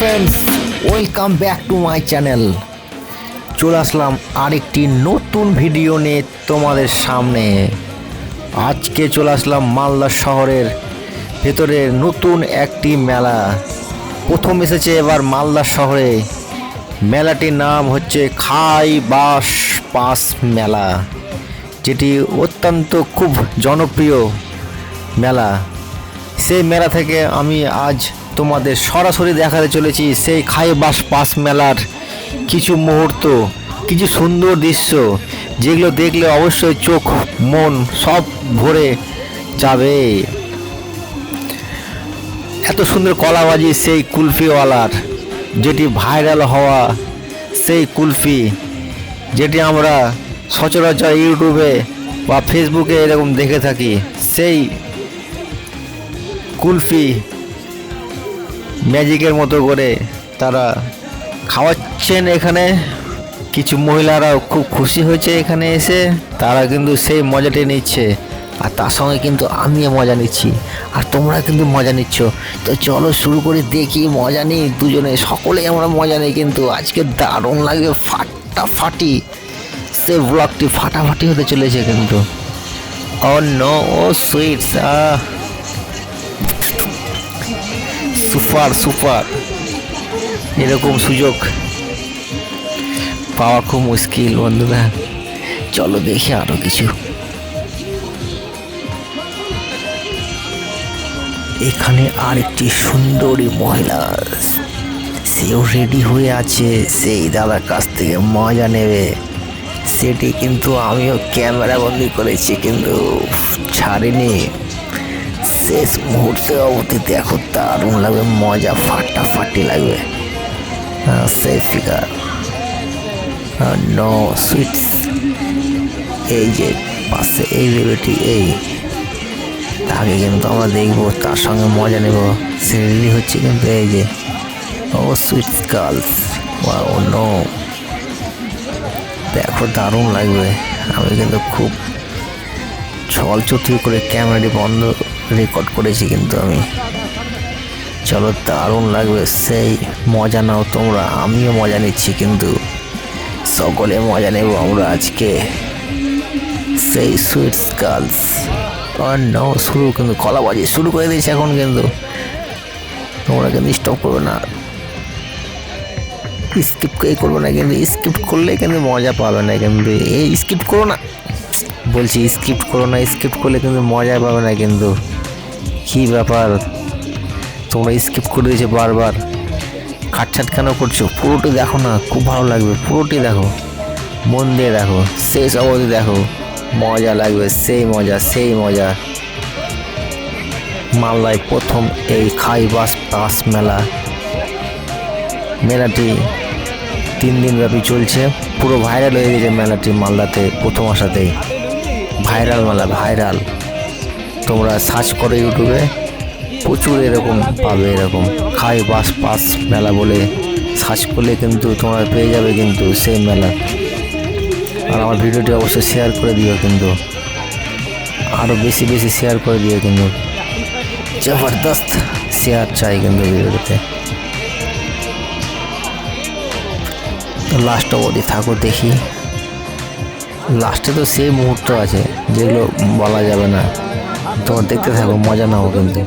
Welcome back to my channel চলে আসলাম আরেকটি নতুন ভিডিও নিয়ে তোমাদের সামনে। আজকে চলে আসলাম মালদা শহরের ভেতরে নতুন একটি মেলা। প্রথম এসেছে এবার মালদা শহরে। মেলাটির নাম হচ্ছে খাই বাস পাস মেলা, যেটি অত্যন্ত খুব জনপ্রিয় মেলা। সেই মেলা থেকে আমি আজ তোমাদের সরাসরি দেখাতে চলেছি সেই খাই বাস পাস মেলার কিছু মুহূর্ত, কিছু সুন্দর দৃশ্য, যেগুলো দেখলে অবশ্যই চোখ, মন সব ভরে যাবে। এত সুন্দর কলাবাজি সেই কুলফিওয়ালার, যেটি ভাইরাল হওয়া সেই কুলফি, যেটি আমরা সচরাচর ইউটিউবে বা ফেসবুকে এরকম দেখে থাকি। সেই কুলফি ম্যাজিকের মতো করে তারা খাওয়াচ্ছেন এখানে। কিছু মহিলারাও খুব খুশি হয়েছে এখানে এসে। তারা কিন্তু সেই মজাটি নিচ্ছে। আর তার সঙ্গে কিন্তু আমিও মজা নিচ্ছি। আর তোমরা কিন্তু মজা নিচ্ছ। তো চলো শুরু করে, দেখি মজা নিই দুজনে। সকলেই আমরা মজা নিই কিন্তু আজকে দারুণ লাগবে ফাটাফাটি। সে ব্লগটি ফাটাফাটি হতে চলেছে কিন্তু। Oh no oh sweets ah. Super super এরকম সুযোগ পাওয়া খুব মুশকিল, বন্ধুরা। চলো দেখি আরও কিছু। এখানে আরেকটি সুন্দরী মহিলা সেও রেডি হয়ে আছে, সেই দাদার কাছ থেকে মজা নেবে। সেটি কিন্তু আমিও ক্যামেরা বন্দি করেছি, কিন্তু ছাড়িনি। শেষ মুহূর্তে অবধি দেখো দারুণ লাগবে মজা ফাটাফাটি লাগবে। হ্যাঁ, নো সুইটস এই যে পাশে এই বেবিটি এই। তাকে কিন্তু আমরা দেখব তার সঙ্গে মজা নেব। সে রেডি হচ্ছে কিন্তু এই যে oh sweets girls oh no দেখো দারুণ লাগবে। আমি কিন্তু খুব ছল করে ক্যামেরাটি বন্ধ রেকর্ড করেছি কিন্তু আমি। চলো দারুণ লাগবে, সেই মজা নাও তোমরা, আমিও মজা নিচ্ছি কিন্তু। সকলে মজা নেব আমরা আজকে। সেই সুইটস গার্লস নাও শুরু কিন্তু, কলাবাজি শুরু করে দিয়েছে এখন কিন্তু। তোমরা কিন্তু স্টপ করবে না। স্কিপ করবে না কিন্তু স্কিপ করলে কিন্তু মজা পাবে না কিন্তু। এই স্কিপ করো না। বলছি স্কিপ করো না স্কিপ করলে কিন্তু মজা পাবে না কিন্তু। কী ব্যাপার? তোমরা স্কিপ করে দিয়েছ বারবার। খাটছাট কেন করছ? পুরোটি দেখো না, খুব ভালো লাগবে। পুরোটি দেখো। মন দিয়ে দেখো। শেষ অবধি দেখো। মজা লাগবে, সেই মজা সেই মজা। মালদায় প্রথম এই খাই বাস পাস মেলা। মেলাটি তিন দিন ব্যাপী চলছে। পুরো ভাইরাল হয়ে গেছে মেলাটি মালদাতে প্রথম আসাতেই। ভাইরাল মেলা ভাইরাল তোমরা সার্চ করো ইউটিউবে প্রচুর এরকম পাবে এরকম। খাই, বাস, পাস মেলা বলে সার্চ করলে কিন্তু তোমরা পেয়ে যাবে কিন্তু সেই মেলা। আর আমার ভিডিওটি অবশ্যই শেয়ার করে দিও কিন্তু। আরও বেশি বেশি শেয়ার করে দিও কিন্তু। জবরদস্ত শেয়ার চাই কিন্তু ভিডিওতে লাস্ট অবধি থাকো, দেখি। লাস্টে তো সেই মুহূর্ত আছে, যেগুলো বলা যাবে না। তোমার দেখতে থাকো মজা নাও কিন্তু।